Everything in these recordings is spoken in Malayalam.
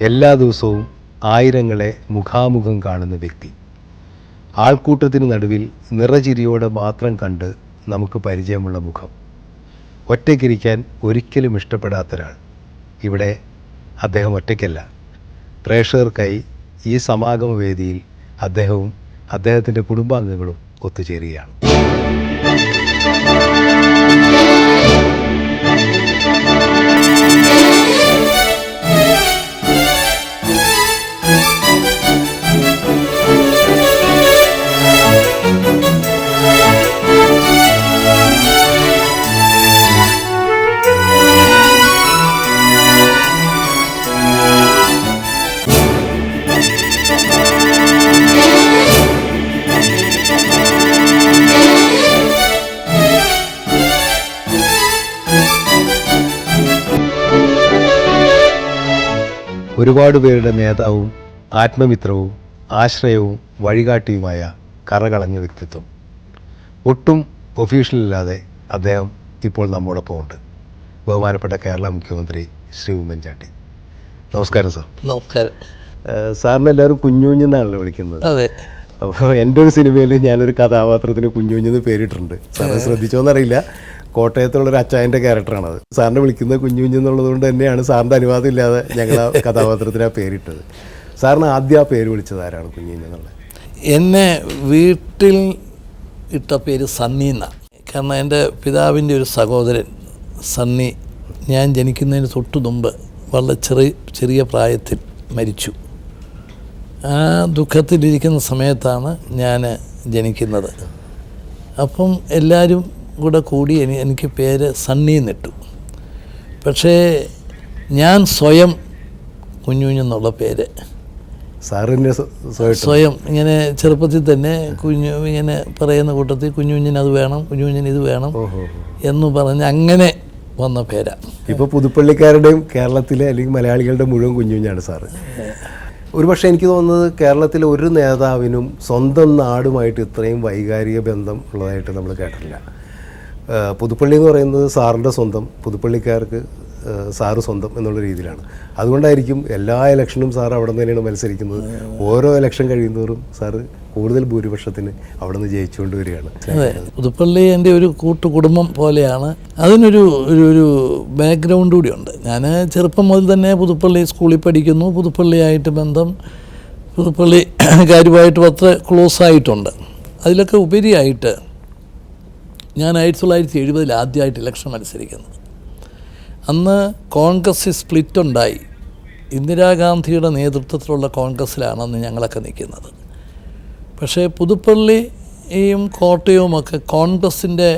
എല്ലാ ദിവസവും ആയിരങ്ങളെ മുഖാമുഖം കാണുന്ന വ്യക്തി. ആൾക്കൂട്ടത്തിന് നടുവിൽ നിറചിരിയോടെ മാത്രം കണ്ട് നമുക്ക് പരിചയമുള്ള മുഖം. ഒറ്റയ്ക്കിരിക്കാൻ ഒരിക്കലും ഇഷ്ടപ്പെടാത്ത ഒരാൾ ഇവിടെ അദ്ദേഹം ഒറ്റയ്ക്കല്ല. പ്രേക്ഷകർക്കായി ഈ സമാഗമ വേദിയിൽ അദ്ദേഹവും അദ്ദേഹത്തിന്റെ കുടുംബാംഗങ്ങളും ഒത്തുചേരുകയാണ്. ഒരുപാട് പേരുടെ നേതാവും ആത്മമിത്രവും ആശ്രയവും വഴികാട്ടിയുമായ കറകളഞ്ഞ വ്യക്തിത്വം. ഒട്ടും ഒഫീഷ്യലില്ലാതെ അദ്ദേഹം ഇപ്പോൾ നമ്മോടൊപ്പം ഉണ്ട്. ബഹുമാനപ്പെട്ട കേരള മുഖ്യമന്ത്രി ശ്രീ ഉമ്മൻചാണ്ടി. നമസ്കാരം സാർ. നമസ്കാരം. സാറിന് സാറിനെ എല്ലാവരും കുഞ്ഞുഞ്ഞെന്നാണല്ലോ വിളിക്കുന്നത്. അതെ. അപ്പോൾ എന്റെ ഒരു സിനിമയിൽ ഞാനൊരു കഥാപാത്രത്തിന് കുഞ്ഞുഞ്ഞെന്ന് പേരിട്ടിട്ടുണ്ട്. സാറ് ശ്രദ്ധിച്ചോന്നറിയില്ല. കോട്ടയത്തുള്ളൊരു അച്ചായന്റെ ക്യാരക്ടറാണത്. സാറിനെ വിളിക്കുന്നത് കുഞ്ഞുഞ്ഞെന്നുള്ളത് കൊണ്ട് തന്നെയാണ് സാറിന്റെ അനുവാദം ഇല്ലാതെ ഞങ്ങൾ ആ കഥാപാത്രത്തിന് ആ പേരിട്ടത്. സാറിന് ആദ്യം ആ പേര് വിളിച്ചത് ആരാണ് കുഞ്ഞുഞ്ഞെന്നുള്ളത് എന്നെ വീട്ടിൽ ഇട്ട പേര് സണ്ണി എന്നാണ് കാരണം എന്റെ പിതാവിന്റെ ഒരു സഹോദരൻ സണ്ണി ഞാൻ ജനിക്കുന്നതിന് തൊട്ടു മുമ്പ് വളരെ ചെറിയ ചെറിയ പ്രായത്തിൽ മരിച്ചു. ആ ദുഃഖത്തിലിരിക്കുന്ന സമയത്താണ് ഞാൻ ജനിക്കുന്നത്. അപ്പം എല്ലാവരും കൂടെ കൂടി എനി എനിക്ക് പേര് സണ്ണി എന്നിട്ടു. പക്ഷേ ഞാൻ സ്വയം കുഞ്ഞുഞ്ഞെന്നുള്ള പേര്. സാറിന്റെ സ്വയം ഇങ്ങനെ ചെറുപ്പത്തിൽ തന്നെ കുഞ്ഞു ഇങ്ങനെ പറയുന്ന കൂട്ടത്തിൽ കുഞ്ഞുഞ്ഞിന് അത് വേണം കുഞ്ഞുഞ്ഞിന് ഇത് വേണം എന്ന് പറഞ്ഞ് അങ്ങനെ വന്ന പേരാ. ഇപ്പോൾ പുതുപ്പള്ളിക്കാരുടെയും കേരളത്തിലെ അല്ലെങ്കിൽ മലയാളികളുടെ മുഴുവൻ കുഞ്ഞുഞ്ഞാണ് സാറ്. ഒരുപക്ഷെ എനിക്ക് തോന്നുന്നത് കേരളത്തിലെ ഒരു നേതാവിനും സ്വന്തം നാടുമായിട്ട് ഇത്രയും വൈകാരിക ബന്ധം ഉള്ളതായിട്ട് നമ്മൾ കേട്ടിട്ടില്ല. പുതുപ്പള്ളി എന്ന് പറയുന്നത് സാറിന്റെ സ്വന്തം പുതുപ്പള്ളിക്കാർക്ക് സാറ് സ്വന്തം എന്നുള്ള രീതിയിലാണ്. അതുകൊണ്ടായിരിക്കും എല്ലാ ഇലക്ഷനും സാർ അവിടെ നിന്ന് തന്നെയാണ് മത്സരിക്കുന്നത്. ഓരോ ഇലക്ഷൻ കഴിയുന്നതോറും സാറ് കൂടുതൽ ഭൂരിപക്ഷത്തിന് അവിടെ നിന്ന് ജയിച്ചുകൊണ്ട് വരികയാണ്. പുതുപ്പള്ളി എന്റെ ഒരു കൂട്ടുകുടുംബം പോലെയാണ്. അതിനൊരു ഒരു ഒരു ബാക്ക്ഗ്രൗണ്ട് കൂടിയുണ്ട്. ഞാൻ ചെറുപ്പം മുതൽ തന്നെ പുതുപ്പള്ളി സ്കൂളിൽ പഠിക്കുന്നു. പുതുപ്പള്ളിയായിട്ട് ബന്ധം പുതുപ്പള്ളി കാര്യമായിട്ട് അത്ര ക്ലോസ് ആയിട്ടുണ്ട്. അതിലൊക്കെ ഉപരിയായിട്ട് ഞാൻ ആയിരത്തി തൊള്ളായിരത്തി എഴുപതിൽ ആദ്യമായിട്ട് ഇലക്ഷൻ മത്സരിക്കുന്നത്. അന്ന് കോൺഗ്രസ് സ്പ്ലിറ്റ് ഉണ്ടായി. ഇന്ദിരാഗാന്ധിയുടെ നേതൃത്വത്തിലുള്ള കോൺഗ്രസ്സിലാണ് അന്ന് ഞങ്ങളൊക്കെ നിൽക്കുന്നത്. പക്ഷേ പുതുപ്പള്ളിയും കോട്ടയവുമൊക്കെ കോൺഗ്രസിന്റെ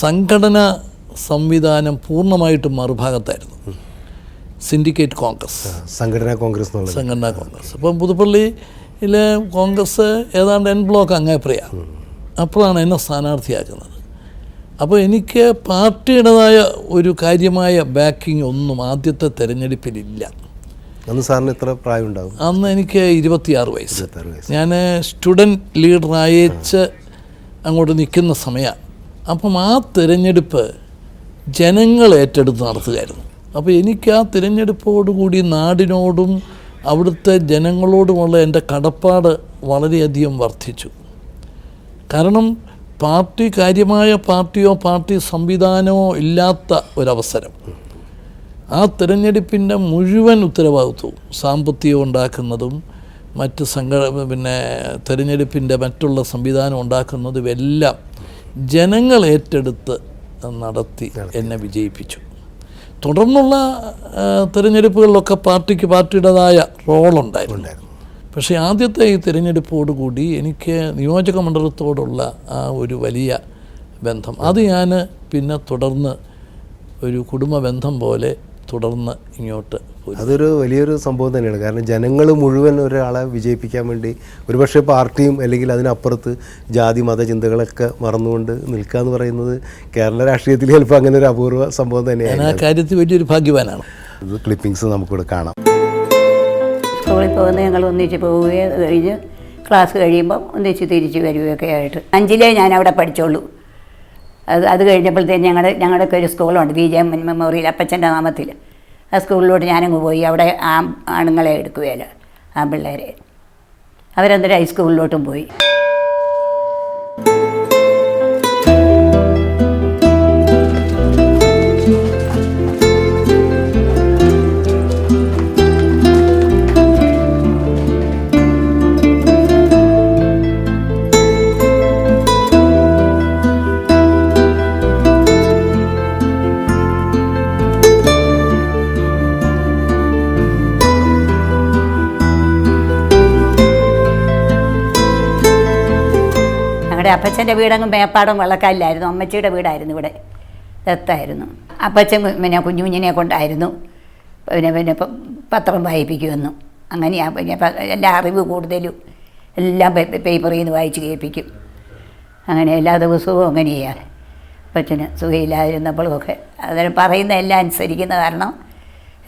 സംഘടന സംവിധാനം പൂർണമായിട്ടും മറുഭാഗത്തായിരുന്നു. സിൻഡിക്കേറ്റ് കോൺഗ്രസ് സംഘടനാ കോൺഗ്രസ് സംഘടനാ കോൺഗ്രസ്. അപ്പം പുതുപ്പള്ളിയിലെ കോൺഗ്രസ് ഏതാണ്ട് എൻ ബ്ലോക്ക് അങ്ങേപ്രിയ അപ്പോഴാണ് എന്നെ സ്ഥാനാർത്ഥിയാക്കുന്നത്. അപ്പോൾ എനിക്ക് പാർട്ടിയുടേതായ ഒരു കാര്യമായ ബാക്കിംഗ് ഒന്നും ആദ്യത്തെ തെരഞ്ഞെടുപ്പിലില്ല. അന്ന് സാറിന് എത്ര പ്രായം ഉണ്ടാവും അന്ന് എനിക്ക് ഇരുപത്തിയാറ് വയസ്സ്. വയസ്സ്. ഞാൻ സ്റ്റുഡന്റ് ലീഡർ അയച്ച് അങ്ങോട്ട് നിൽക്കുന്ന സമയമാണ് അപ്പം ആ തിരഞ്ഞെടുപ്പ് ജനങ്ങൾ ഏറ്റെടുത്ത് നടത്തുകയായിരുന്നു. അപ്പോൾ എനിക്ക് ആ തിരഞ്ഞെടുപ്പോടുകൂടി നാടിനോടും അവിടുത്തെ ജനങ്ങളോടുമുള്ള എന്റെ കടപ്പാട് വളരെയധികം വർദ്ധിച്ചു. കാരണം പാർട്ടി കാര്യമായ പാർട്ടിയോ പാർട്ടി സംവിധാനമോ ഇല്ലാത്ത ഒരവസരം. ആ തിരഞ്ഞെടുപ്പിന്റെ മുഴുവൻ ഉത്തരവാദിത്വവും സാമ്പത്തികം ഉണ്ടാക്കുന്നതും മറ്റ് സംഘ പിന്നെ തിരഞ്ഞെടുപ്പിന്റെ മറ്റുള്ള സംവിധാനം ഉണ്ടാക്കുന്നതും എല്ലാം ജനങ്ങൾ ഏറ്റെടുത്ത് നടത്തി എന്നെ വിജയിപ്പിച്ചു. തുടർന്നുള്ള തിരഞ്ഞെടുപ്പുകളിലൊക്കെ പാർട്ടിക്ക് പാർട്ടിയുടേതായ റോളുണ്ടായിരുന്നു. പക്ഷേ ആദ്യത്തെ ഈ തിരഞ്ഞെടുപ്പോടുകൂടി എനിക്ക് നിയോജക മണ്ഡലത്തോടുള്ള ആ ഒരു വലിയ ബന്ധം. അത് ഞാൻ പിന്നെ തുടർന്ന് ഒരു കുടുംബ ബന്ധം പോലെ തുടർന്ന് ഇങ്ങോട്ട് അതൊരു വലിയൊരു സംഭവം തന്നെയാണ്. കാരണം ജനങ്ങൾ മുഴുവൻ ഒരാളെ വിജയിപ്പിക്കാൻ വേണ്ടി ഒരുപക്ഷെ പാർട്ടിയും അല്ലെങ്കിൽ അതിനപ്പുറത്ത് ജാതി മത ചിന്തകളൊക്കെ മറന്നുകൊണ്ട് നിൽക്കുക എന്ന് പറയുന്നത് കേരള രാഷ്ട്രീയത്തിൽ ചിലപ്പോൾ അങ്ങനെ ഒരു അപൂർവ സംഭവം ഞാൻ തന്നെയാണ് ആ കാര്യത്തിൽ വലിയൊരു ഭാഗ്യവാനാണ്. ക്ലിപ്പിംഗ്സ് ക്ലിപ്പിങ്സ് നമുക്കിവിടെ കാണാം. സ്കൂളിൽ പോകുന്നത് ഞങ്ങൾ ഒന്നിച്ച് പോവുകയും കഴിഞ്ഞ് ക്ലാസ് കഴിയുമ്പം ഒന്നിച്ച് തിരിച്ച് വരികയൊക്കെ ആയിട്ട്. അഞ്ചിലേ ഞാൻ അവിടെ പഠിച്ചോളൂ. അത് അത് കഴിഞ്ഞപ്പോഴത്തേന് ഞങ്ങളുടെ ഞങ്ങളുടെയൊക്കെ ഒരു സ്കൂളുണ്ട് വി ജെ എം മെമ്മോറിയൽ അപ്പച്ചന്റെ നാമത്തിൽ. ആ സ്കൂളിലോട്ട് ഞാനങ്ങ് പോയി. അവിടെ ആ ആണുങ്ങളെ എടുക്കുകയല്ല ആ പിള്ളേരെ. അവരന്നേരം ഹൈസ്കൂളിലോട്ടും പോയി. ഞങ്ങളുടെ അപ്പച്ചന്റെ വീടങ്ങ് മേപ്പാടും വെള്ളക്കാലിലായിരുന്നു. അമ്മച്ചിയുടെ വീടായിരുന്നു ഇവിടെ. ദത്തായിരുന്നു. അപ്പച്ചൻ പിന്നെ കുഞ്ഞു കുഞ്ഞിനെ കൊണ്ടായിരുന്നു. പിന്നെ പിന്നെ പത്രം വായിപ്പിക്കുമെന്നും അങ്ങനെയാണ് പിന്നെ എല്ലാ അറിവ് കൂടുതലും എല്ലാം പേപ്പറിൽ നിന്ന് വായിച്ച് കേൾപ്പിക്കും. അങ്ങനെ എല്ലാ ദിവസവും അങ്ങനെയാണ് അപ്പച്ചന് സുഖമില്ലാതിരുന്നപ്പോഴും ഒക്കെ അതിന് പറയുന്ന എല്ലാം അനുസരിക്കുന്ന കാരണം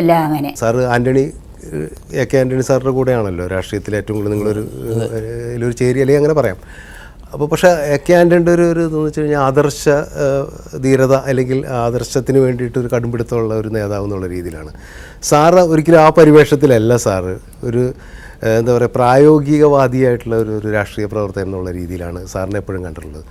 എല്ലാം അങ്ങനെ. Sir Antony A K Antony സാറിന്റെ കൂടെയാണല്ലോ രാഷ്ട്രീയത്തിൽ ഏറ്റവും കൂടുതൽ നിങ്ങളൊരു ഒരു ചേരി അല്ലെങ്കിൽ അങ്ങനെ പറയാം. അപ്പോൾ പക്ഷേ എ കെ ആന്റണിയുടെ ഒരു ഒരു എന്ന് വെച്ച് കഴിഞ്ഞാൽ ആദർശ ധീരത അല്ലെങ്കിൽ ആദർശത്തിന് വേണ്ടിയിട്ട് ഒരു കടുംപിടുത്തമുള്ള ഒരു നേതാവ് എന്നുള്ള രീതിയിലാണ്. സാറ് ഒരിക്കലും ആ പരിവേഷത്തിലല്ല സാറ്. ഒരു എന്താ പറയുക പ്രായോഗികവാദിയായിട്ടുള്ള ഒരു ഒരു രാഷ്ട്രീയ പ്രവർത്തകൻ എന്നുള്ള രീതിയിലാണ് സാറിനെ എപ്പോഴും കണ്ടിട്ടുള്ളത്.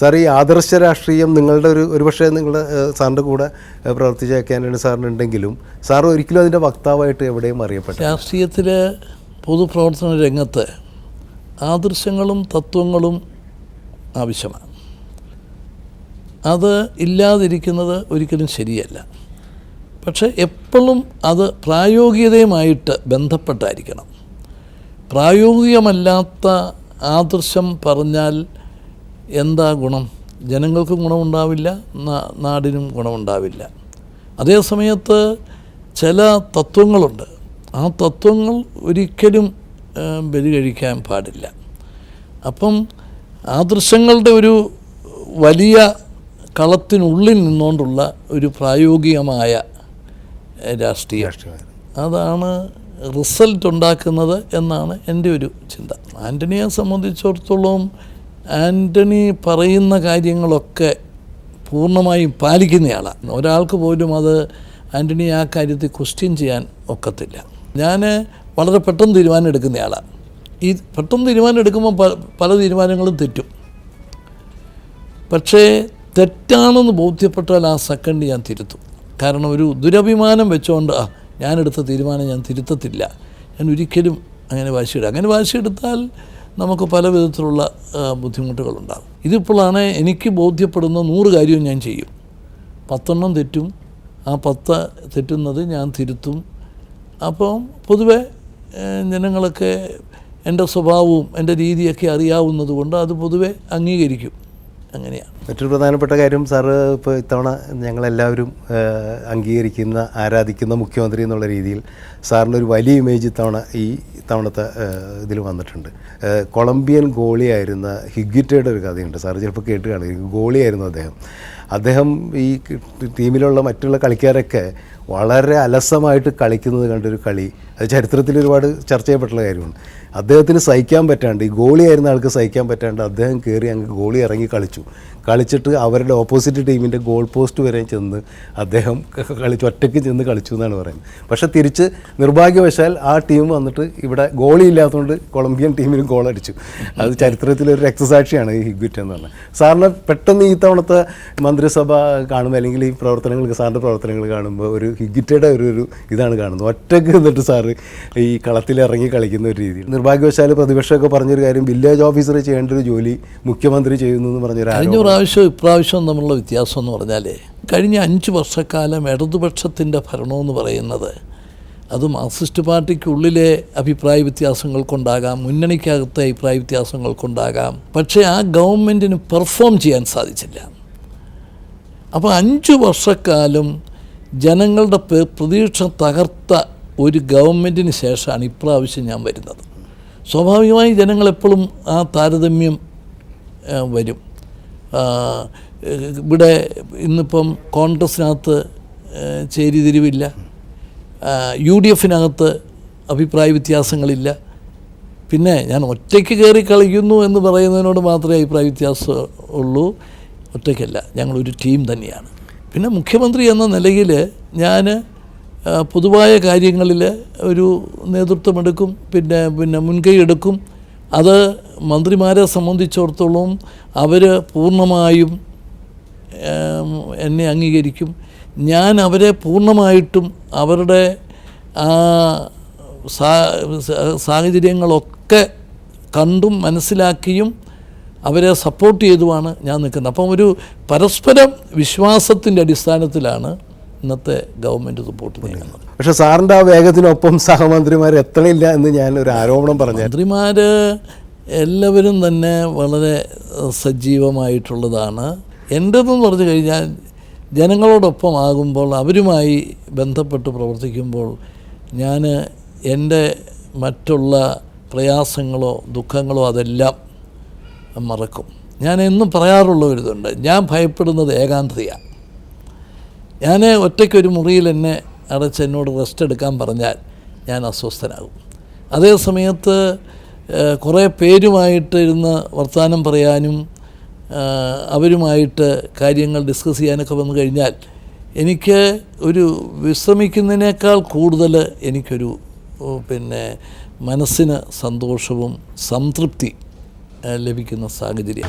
സാർ ഈ ആദർശ രാഷ്ട്രീയം നിങ്ങളുടെ ഒരു ഒരുപക്ഷെ നിങ്ങളുടെ സാറിന്റെ കൂടെ പ്രവർത്തിച്ച എ കെ ആന്റണി സാറിനുണ്ടെങ്കിലും സാർ ഒരിക്കലും അതിന്റെ വക്താവായിട്ട് എവിടെയും അറിയപ്പെട്ടു രാഷ്ട്രീയത്തിലെ പൊതുപ്രവർത്തന രംഗത്ത് ആദർശങ്ങളും തത്വങ്ങളും ആവശ്യമാണ്. അത് ഇല്ലാതിരിക്കുന്നത് ഒരിക്കലും ശരിയല്ല. പക്ഷേ എപ്പോഴും അത് പ്രായോഗികതയുമായിട്ട് ബന്ധപ്പെട്ടായിരിക്കണം. പ്രായോഗികമല്ലാത്ത ആദർശം പറഞ്ഞാൽ എന്താ ഗുണം? ജനങ്ങൾക്കും ഗുണമുണ്ടാവില്ല നാടിനും ഗുണമുണ്ടാവില്ല. അതേ സമയത്ത് ചില തത്വങ്ങളുണ്ട്. ആ തത്വങ്ങൾ ഒരിക്കലും ബലി കഴിക്കാൻ പാടില്ല. അപ്പം ആദർശങ്ങളുടെ ഒരു വലിയ കളത്തിനുള്ളിൽ നിന്നുകൊണ്ടുള്ള ഒരു പ്രായോഗികമായ രാഷ്ട്രീയ. രാഷ്ട്രീയം അതാണ് റിസൾട്ട് ഉണ്ടാക്കുന്നത് എന്നാണ് എന്റെ ഒരു ചിന്ത. ആന്റണിയെ സംബന്ധിച്ചിടത്തോളം ആന്റണി പറയുന്ന കാര്യങ്ങളൊക്കെ പൂർണമായും പാലിക്കുന്നയാളാണ്. ഒരാൾക്ക് പോലും അത് ആന്റണി ആ കാര്യത്തിൽ ക്വസ്റ്റ്യൻ ചെയ്യാൻ ഒക്കത്തില്ല. ഞാൻ വളരെ പെട്ടെന്ന് തീരുമാനം എടുക്കുന്നയാളാണ് ഈ പെട്ടെന്ന് തീരുമാനം എടുക്കുമ്പോൾ പല തീരുമാനങ്ങളും തെറ്റും. പക്ഷേ തെറ്റാണെന്ന് ബോധ്യപ്പെട്ടാൽ ആ സെക്കൻഡ് ഞാൻ തിരുത്തും. കാരണം ഒരു ദുരഭിമാനം വെച്ചുകൊണ്ട് ആ ഞാനെടുത്ത തീരുമാനം ഞാൻ തിരുത്തത്തില്ല. ഞാൻ ഒരിക്കലും അങ്ങനെ വാശിയിടുക അങ്ങനെ വാശിയെടുത്താൽ നമുക്ക് പല വിധത്തിലുള്ള ബുദ്ധിമുട്ടുകളുണ്ടാകും. ഇതിപ്പോഴാണ് എനിക്ക് ബോധ്യപ്പെടുന്ന നൂറ് കാര്യവും ഞാൻ ചെയ്യും. പത്തെണ്ണം തെറ്റും ആ പത്ത് തെറ്റുന്നത് ഞാൻ തിരുത്തും. അപ്പം പൊതുവെ ജനങ്ങളൊക്കെ എന്റെ സ്വഭാവവും എന്റെ രീതിയൊക്കെ അറിയാവുന്നത് കൊണ്ട് അത് പൊതുവെ അംഗീകരിക്കും. അങ്ങനെയാണ് മറ്റൊരു പ്രധാനപ്പെട്ട കാര്യം സാറ് ഇപ്പോൾ ഇത്തവണ ഞങ്ങളെല്ലാവരും അംഗീകരിക്കുന്ന ആരാധിക്കുന്ന മുഖ്യമന്ത്രി എന്നുള്ള രീതിയിൽ സാറിന്റെ ഒരു വലിയ ഇമേജ് ഇത്തവണ ഈ ഇത്തവണത്തെ ഇതിൽ വന്നിട്ടുണ്ട്. കൊളംബിയൻ ഗോളിയായിരുന്ന ഹിഗ്വിറ്റയുടെ ഒരു കഥയുണ്ട്. സാറ് ചിലപ്പോൾ കേട്ട് ഗോളിയായിരുന്നു അദ്ദേഹം. അദ്ദേഹം ഈ ടീമിലുള്ള മറ്റുള്ള കളിക്കാരൊക്കെ വളരെ അലസമായിട്ട് കളിക്കുന്നത് കണ്ടൊരു കളി. അത് ചരിത്രത്തിൽ ഒരുപാട് ചർച്ച ചെയ്യപ്പെട്ടുള്ള കാര്യമാണ്. അദ്ദേഹത്തിന് സഹിക്കാൻ പറ്റാണ്ട് ഈ ഗോളിയായിരുന്ന ആൾക്ക് സഹിക്കാൻ പറ്റാണ്ട് അദ്ദേഹം കയറി അങ്ങ് ഗോളി ഇറങ്ങി കളിച്ചു. കളിച്ചിട്ട് അവരുടെ ഓപ്പോസിറ്റ് ടീമിന്റെ ഗോൾ പോസ്റ്റ് വരെ ചെന്ന് അദ്ദേഹം കളിച്ച് ഒറ്റയ്ക്ക് ചെന്ന് കളിച്ചു എന്നാണ് പറയുന്നത്. പക്ഷേ തിരിച്ച് നിർഭാഗ്യവശാൽ ആ ടീം വന്നിട്ട് ഇവിടെ ഗോളി ഇല്ലാത്തതുകൊണ്ട് കൊളംബിയൻ ടീമിന് ഗോൾ അടിച്ചു. അത് ചരിത്രത്തിലൊരു രക്തസാക്ഷിയാണ് ഈ ഹിഗ്വിറ്റ് എന്ന് പറഞ്ഞത് സാറിന് പെട്ടെന്ന് ഈ തവണത്തെ മന്ത്രിസഭ കാണുമ്പോൾ അല്ലെങ്കിൽ ഈ പ്രവർത്തനങ്ങൾ സാറിന്റെ പ്രവർത്തനങ്ങൾ കാണുമ്പോൾ ഒരു ഹിഗ്വിറ്റയുടെ ഒരു ഒരു ഇതാണ് കാണുന്നത്. ഒറ്റയ്ക്ക് നിന്നിട്ട് സാറ് ഈ കളത്തിൽ ഇറങ്ങി കളിക്കുന്ന ഒരു രീതി നിർഭാഗ്യവശാൽ പ്രതിപക്ഷമൊക്കെ പറഞ്ഞൊരു കാര്യം വില്ലേജ് ഓഫീസർ ചെയ്യേണ്ട ഒരു ജോലി മുഖ്യമന്ത്രി ചെയ്യുന്നു എന്ന് പറഞ്ഞൊരു കഴിഞ്ഞ ഇപ്രാവശ്യം തമ്മിലുള്ള വ്യത്യാസം എന്ന് പറഞ്ഞാൽ കഴിഞ്ഞ അഞ്ച് വർഷക്കാലം ഇടതുപക്ഷത്തിന്റെ ഭരണമെന്ന് പറയുന്നത് അത് മാർക്സിസ്റ്റ് പാർട്ടിക്കുള്ളിലെ അഭിപ്രായ വ്യത്യാസങ്ങൾ കൊണ്ടാകാം മുന്നണിക്കകത്തെ അഭിപ്രായ വ്യത്യാസങ്ങൾ കൊണ്ടാകാം. പക്ഷേ ആ ഗവൺമെന്റിന് പെർഫോം ചെയ്യാൻ സാധിച്ചില്ല. അപ്പോൾ അഞ്ച് വർഷക്കാലം ജനങ്ങളുടെ പ്രതീക്ഷ തകർത്ത ഒരു ഗവൺമെന്റിന് ശേഷമാണ് ഇപ്രാവശ്യം ഞാൻ വരുന്നത്. സ്വാഭാവികമായി ജനങ്ങളെപ്പോഴും ആ താരതമ്യം വരും. ഇവിടെ ഇന്നിപ്പം കോൺഗ്രസ്സിനകത്ത് ചേരിതിരിവില്ല. യു ഡി എഫിനകത്ത് അഭിപ്രായ വ്യത്യാസങ്ങളില്ല. പിന്നെ ഞാൻ ഒറ്റയ്ക്ക് കയറി കളിക്കുന്നു എന്ന് പറയുന്നതിനോട് മാത്രമേ അഭിപ്രായ വ്യത്യാസം ഉള്ളൂ. ഒറ്റയ്ക്കല്ല ഞങ്ങളൊരു ടീം തന്നെയാണ്. പിന്നെ മുഖ്യമന്ത്രി എന്ന നിലയിൽ ഞാൻ പൊതുവായ കാര്യങ്ങളിൽ ഒരു നേതൃത്വമെടുക്കും പിന്നെ പിന്നെ മുൻകൈ എടുക്കും. അത് മന്ത്രിമാരെ സംബന്ധിച്ചിടത്തോളം അവർ പൂർണമായും എന്നെ അംഗീകരിക്കും. ഞാൻ അവരെ പൂർണമായിട്ടും അവരുടെ ആ സാഹചര്യങ്ങളൊക്കെ കണ്ടും മനസ്സിലാക്കിയും അവരെ സപ്പോർട്ട് ചെയ്തുമാണ് ഞാൻ നിൽക്കുന്നത്. അപ്പം ഒരു പരസ്പരം വിശ്വാസത്തിന്റെ അടിസ്ഥാനത്തിലാണ് ഇന്നത്തെ ഗവൺമെന്റ് സപ്പോർട്ട് നീങ്ങുന്നത് പക്ഷേ സാറിന്റെ ആ വേഗത്തിനൊപ്പം സഹമന്ത്രിമാർ എത്രയില്ല എന്ന് ഞാൻ ഒരു ആരോപണം പറഞ്ഞു മന്ത്രിമാർ എല്ലാവരും തന്നെ വളരെ സജീവമായിട്ടുള്ളതാണ്. എന്റെതെന്ന് പറഞ്ഞു കഴിഞ്ഞാൽ ജനങ്ങളോടൊപ്പം ആകുമ്പോൾ അവരുമായി ബന്ധപ്പെട്ട് പ്രവർത്തിക്കുമ്പോൾ ഞാൻ എന്റെ മറ്റുള്ള പ്രയാസങ്ങളോ ദുഃഖങ്ങളോ അതെല്ലാം മറക്കും. ഞാൻ എന്നും പറയാറുള്ള ഒരിതുണ്ട് ഞാൻ ഭയപ്പെടുന്നത് ഏകാന്തതയാണ്. ഞാൻ ഒറ്റയ്ക്കൊരു മുറിയിൽ എന്നെ അടച്ച് എന്നോട് റെസ്റ്റ് എടുക്കാൻ പറഞ്ഞാൽ ഞാൻ അസ്വസ്ഥനാകും. അതേ സമയത്ത് കുറേ പേരുമായിട്ട് ഇരുന്ന് വർത്തമാനം പറയാനും അവരുമായിട്ട് കാര്യങ്ങൾ ഡിസ്കസ് ചെയ്യാനൊക്കെ വന്നു കഴിഞ്ഞാൽ എനിക്ക് ഒരു വിശ്രമിക്കുന്നതിനേക്കാൾ കൂടുതൽ എനിക്കൊരു പിന്നെ മനസ്സിന് സന്തോഷവും സംതൃപ്തി ലഭിക്കുന്ന സാഹചര്യം